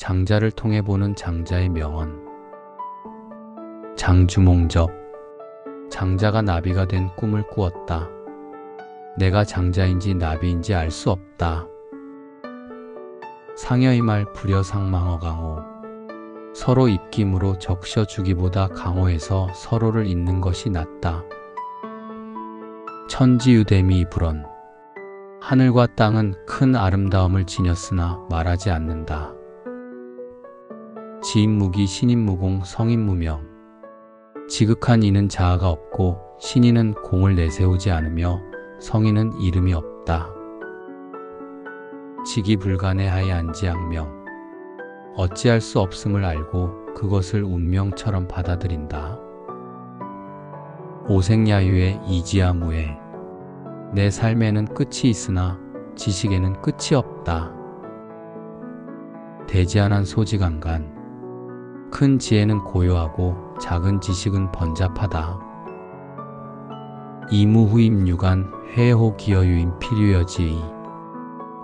장자를 통해 보는 장자의 명언. 장주몽접. 장자가 나비가 된 꿈을 꾸었다. 내가 장자인지 나비인지 알 수 없다. 상여의 말 불여상망어 강호. 서로 입김으로 적셔 주기보다 강호해서 서로를 잇는 것이 낫다. 천지유대미 불언. 하늘과 땅은 큰 아름다움을 지녔으나 말하지 않는다. 지인무기 신인무공 성인무명. 지극한 이는 자아가 없고 신인은 공을 내세우지 않으며 성인은 이름이 없다. 지기불간의 하에 안지양명. 어찌할 수 없음을 알고 그것을 운명처럼 받아들인다. 오생야유의 이지아무에 내 삶에는 끝이 있으나 지식에는 끝이 없다. 대지한한 소지간간 큰 지혜는 고요하고 작은 지식은 번잡하다. 이무후임 유간 회호 기어유임 필유여지의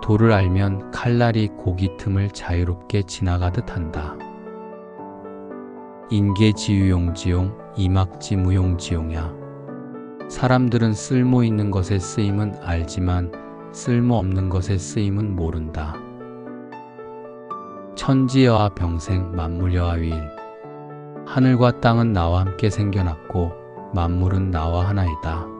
도를 알면 칼날이 고기 틈을 자유롭게 지나가듯 한다. 인계지유용지용 이막지무용지용야 사람들은 쓸모 있는 것의 쓰임은 알지만 쓸모 없는 것의 쓰임은 모른다. 천지여와 병생 만물여와 위일 하늘과 땅은 나와 함께 생겨났고 만물은 나와 하나이다.